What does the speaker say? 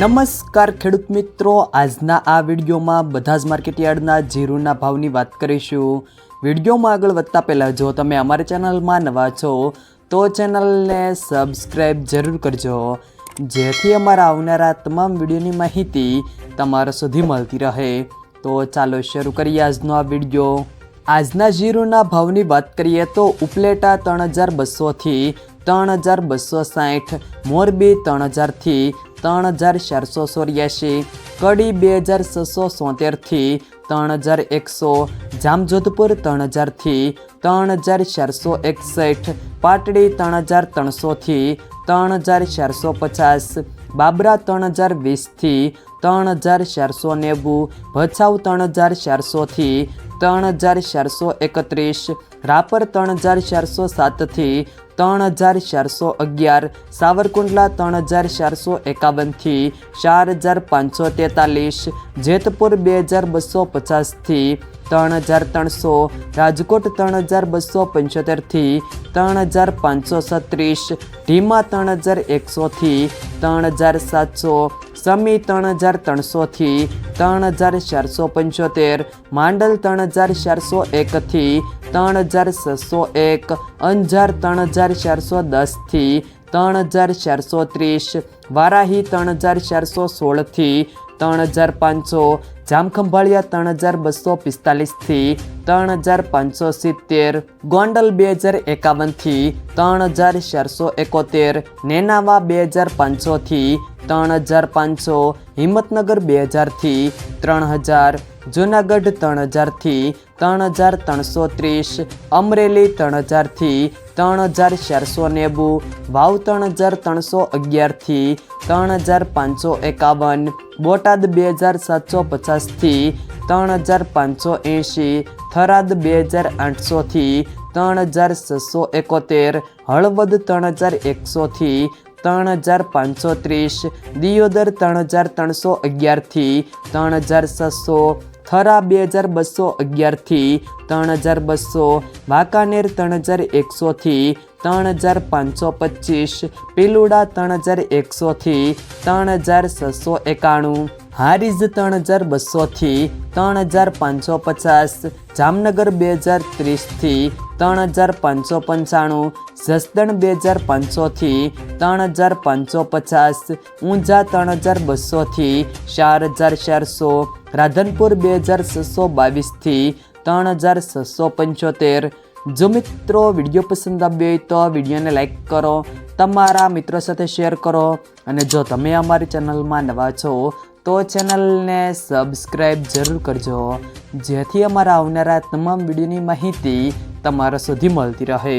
નમસ્કાર, ખેડૂત મિત્રો. આજના આ વિડીયોમાં બધા જ માર્કેટયાર્ડના જીરુના ભાવની વાત કરીશું. વિડીયોમાં આગળ વધતા પહેલાં, જો તમે અમારી ચેનલમાં નવા છો, તો ચેનલને સબસ્ક્રાઈબ જરૂર કરજો. જેથી અમારા આવનારા તમામ વિડીયોની માહિતી તમારા સુધી મળતી રહે. તો ચાલો શરૂ કરીએ આજનો આ વીડિયો. આજના જીરુના ભાવની વાત કરીએ તો ઉપલેટા ત્રણ હજાર બસોથી ત્રણ હજાર બસો સાઠ, મોરબી ત્રણ હજારથી ત્રણ હજાર ચારસો ચોર્યાસી કડી બે હજાર છસો સોતેરથી ત્રણ હજાર એકસો જામજોધપુર ત્રણ હજારથી ત્રણ હજાર ચારસો એકસઠ પાટડી ત્રણ હજાર ત્રણસોથી ત્રણ હજાર ચારસો પચાસ બાબરા ત્રણ હજાર વીસથી ત્રણ હજાર ચારસો નેવું ભચાઉ ત્રણ હજાર ચારસોથી ત્રણ હજાર ચારસો એકત્રીસ રાપર ત્રણ હજાર ચારસો સાતથી ત્રણ હજાર ચારસો અગિયાર સાવરકુંડલા ત્રણ હજાર ચારસો એકાવનથી ચાર હજાર પાંચસો તેતાલીસ જેતપુર બે હજાર બસો પચાસથી ત્રણ હજાર ત્રણસો રાજકોટ ત્રણ હજાર બસો પંચોતેરથી ત્રણ હજાર પાંચસો છત્રીસ ઢીમા ત્રણ હજાર એકસોથી ત્રણ હજાર સાતસો સમી ત્રણ હજાર ત્રણસોથી ત્રણ હજાર ચારસો પંચોતેર માંડલ ત્રણ હજાર ચારસો એકથી ત્રણ હજાર છસો એક, અંજાર ત્રણ હજાર ચારસો દસથી ત્રણ હજાર ચારસો ત્રીસ, વારાહી ત્રણ હજાર ચારસો સોળથી ત્રણ હજાર પાંચસો, જામખંભાળિયા ત્રણ હજાર બસો પિસ્તાલીસથી ત્રણ હજાર પાંચસો સિત્તેર, ગોંડલ બે હજાર એકાવનથી ત્રણ હજાર ચારસો એકોતેર, નેનાવા બે હજાર પાંચસોથી ત્રણ હજાર પાંચસો, હિંમતનગર બે હજારથી ત્રણ હજાર જુનાગઢ ત્રણ હજારથી ત્રણ હજાર ત્રણસો ત્રીસ અમરેલી ત્રણ હજારથી ત્રણ હજાર ચારસો નેવું વાવ ત્રણ હજાર ત્રણસો અગિયારથી ત્રણ હજાર પાંચસો એકાવન બોટાદ બે હજાર સાતસો પચાસથી ત્રણ હજાર પાંચસો એંશી થરાદ બે હજાર આઠસોથી ત્રણ હજાર છસો એકોતેર હળવદ ત્રણ હજાર એકસોથી ત્રણ હજાર પાંચસો ત્રીસ દિયોદર ત્રણ હજાર ત્રણસો અગિયારથી ત્રણ હજાર છસો થરા બે હજાર બસો અગિયારથી ત્રણ હજાર બસો વાંકાનેર ત્રણ હજાર એકસોથી ત્રણ હજાર પાંચસો પચીસ પીલુડા ત્રણ હજાર એકસોથી ત્રણ હજાર છસો એકાણું હારીજ ત્રણ હજાર બસોથી ત્રણ હજાર પાંચસો પચાસ જામનગર બે હજાર ત્રીસથી ત્રણ હજાર પાંચસો પંચાણું જસદણ બે હજાર પાંચસોથી ત્રણ હજાર પાંચસો પચાસ ઊંઝા ત્રણ હજાર બસોથી ચાર હજાર ચારસો રાધનપુર બે હજાર છસો બાવીસથી ત્રણ હજાર છસો પંચોતેર. જો મિત્રો વીડિયો પસંદ આવ્યો હોય તો વિડીયોને લાઇક કરો, તમારા મિત્રો સાથે શેર કરો અને જો તમે અમારી ચેનલમાં નવા છો તો ચેનલને સબસ્ક્રાઈબ જરૂર કરજો, જેથી અમારા આવનારા તમામ વિડીયોની માહિતી તમારા સુધી મળતી રહે.